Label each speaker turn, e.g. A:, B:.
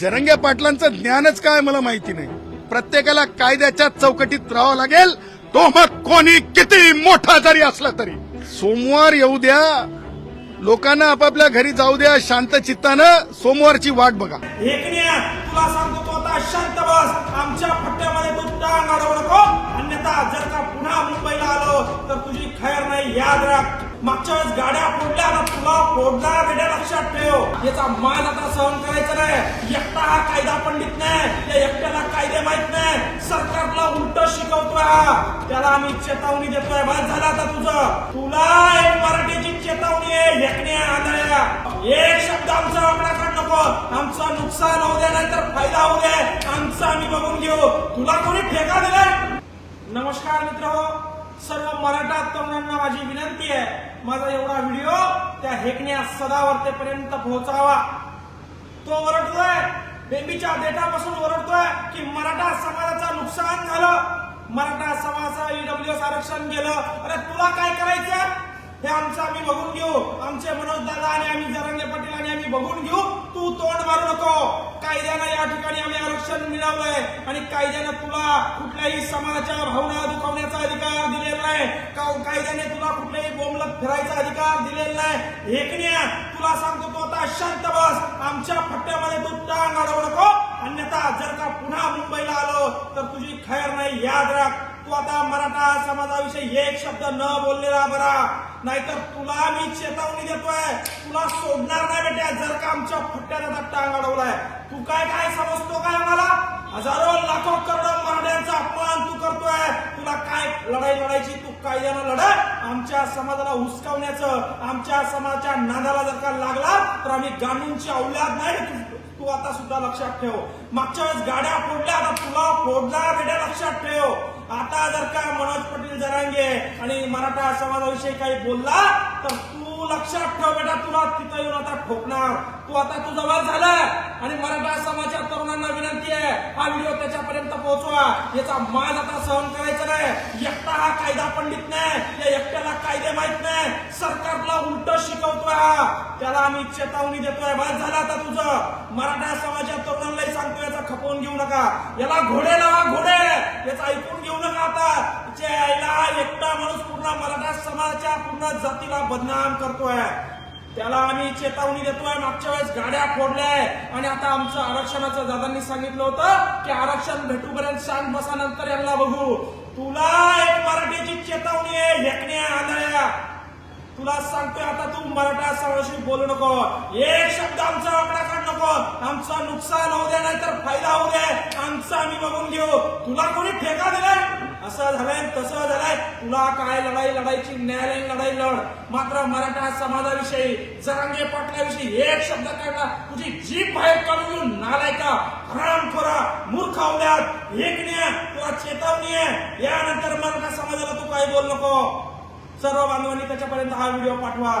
A: जरंग्या पाटलांचं ज्ञानच काय मला माहिती नाही. प्रत्येकाला कायद्याच्या चौकटीत राहावं लागेल. तो मग कोणी किती मोठा जरी असला तरी. सोमवार येऊ द्या. लोकांना आपापल्या घरी जाऊ द्या शांत चित्तानं. सोमवारची वाट बघा.
B: एकण्या तुला सांगतो तू आता शांत बस. आमच्या पट्ट्यामध्ये तू टाळ अडवू नको अन्यथा जर का पुन्हा मुंबईला आलो तर तुझी खैर नाही याद राख. मागच्या वेळेस गाड्या फोडल्या आता तुला फोडणार लक्षात ठेव याचा मान आता सहन करायचा नाही. एकटा हा कायदा पंडित नाही या एकट्याला कायदे माहीत नाही. सरकारला उलट शिकवतोय हा. त्याला आम्ही चेतावणी देतोय. बस झाला आता तुझं. तुला एक मराठीची चेतावणी आहे एकने आंधळ्या. एक शब्द आमचा वाकडा नको. आमचं नुकसान होऊ दे नाहीतर फायदा होऊ दे. आमचं आम्ही बघून घेऊ. तुला कोणी ठेका दिलाय? नमस्कार मित्र सर्व मराठा तरुणांना माझी विनंती आहे. माझा एवढा व्हिडिओ त्या हेकण्या सदावर्तेपर्यंत पोहोचावा. तो ओरडतोय. बेबीच्या डेटापासून ओरडतोय की मराठा समाजाचं नुकसान झालं. मराठा समाजाचं ईडब्ल्यूएस आरक्षण गेलं. अरे तुला काय करायचं हे आमचं आम्ही बघून घेऊ. आमचे मनोज दादा आणि आम्ही जरांगे पाटील आणि आम्ही बघून घेऊ. तू तोंड मारू नको. कायद्यानं या ठिकाणी आम्ही आरक्षण मिळवलंय आणि कायद्यानं तुला कुठल्याही समाजाच्या भावना दुखावण्याचा अधिकार दिलेला नाही. हो, कायद्याने तुला कुठल्याही बोमलत फिरायचा अधिकार दिलेला नाही. एकण्या तुला सांगतो तू आता शांत बस. आमच्या फट्ट्यामध्ये तू टांग अडवू नको. अन्यथा जर का पुन्हा मुंबईला आलो तर तुझी खैर नाही. याद राख. तू आता मराठा समाजाविषयी एक शब्द न बोललेला बरा. नाहीतर तुला मी चेतावणी देतोय. तुला सोडणार नाही बेटा. जर का आमच्या फट्ट्याला टांग अडवलाय. तू काय काय समजतो काय आम्हाला? हजारो लाखो करोडो मराठ्यांचा अपमान तू करतोय. तुला काय लढाई लढायची? तू कायद्यानं लढा. आमच्या समाजाला हुसकावण्याचं आमच्या समाजाच्या नादाला जर का लागला तर आम्ही गांधींची औलाद नाही तू. आता सुद्धा लक्षात ठेव. मागच्या वेळेस गाड्या फोडल्या आता तुला फोडणार बेटा लक्षात ठेव. आता जर का मनोज पाटील जरांगे आणि मराठा समाजाविषयी काही बोलला तर तू लक्षात ठेव बेटा तुला तिथं येऊन आता ठोकणार. तू आता तू जवळ झालाय आणि मराठा समाजाच्या तरुणांना विनंती आहे हा व्हिडिओ त्याच्यापर्यंत पोहोचवा. याचा मान आता सहन करायचा नाही. एकटा हा कायदा पंडित नाही. या एकट्याला कायदे माहीत नाही. सरकारला उलट शिकवतोय हा. त्याला आम्ही चेतावणी देतोय. बस झाला आता तुझं. मराठा समाजाच्या तरुणांनाही सांगतोय याचा खपवून घेऊ नका. याला घोडे लावा घोडे. पूर्ण जातीला बदनाम करतोय. त्याला आम्ही चेतावणी देतोय. मागच्या वेळेस गाड्या फोडल्याय आणि आता आमचं आरक्षणाचं दादांनी सांगितलं होतं की आरक्षण भेटूपर्यंत शांत बसानंतर यांना बघू. तुला एक मराठीची चेतावणी आहे. हेकण्या आंधळ्या तुला सांगतोय आता तू मराठा समाजाशी बोलू नको. एक शब्द आमचा वाकडा काढ नको. आमचं नुकसान होऊ दे नाहीतर फायदा होऊ दे. आमचं आम्ही बघून घेऊ. तुला कोणी ठेका दिलाय? असं झालंय तसं झालंय. तुला काय लढाई लढायची न्यायालयीन लढाई लढ. मात्र मराठा समाजाविषयी जरांगे पाटलाविषयी एक शब्द काढला. तुझी जीभ बाहेर काढून घेऊन नालायका हरामखोरा मूर्ख आवल्यात एक तुला चेतावणी आहे. यानंतर मराठा समाजाला तू काही बोल नको. सर्व बांधवांनी त्याच्यापर्यंत हा व्हिडिओ पाठवा.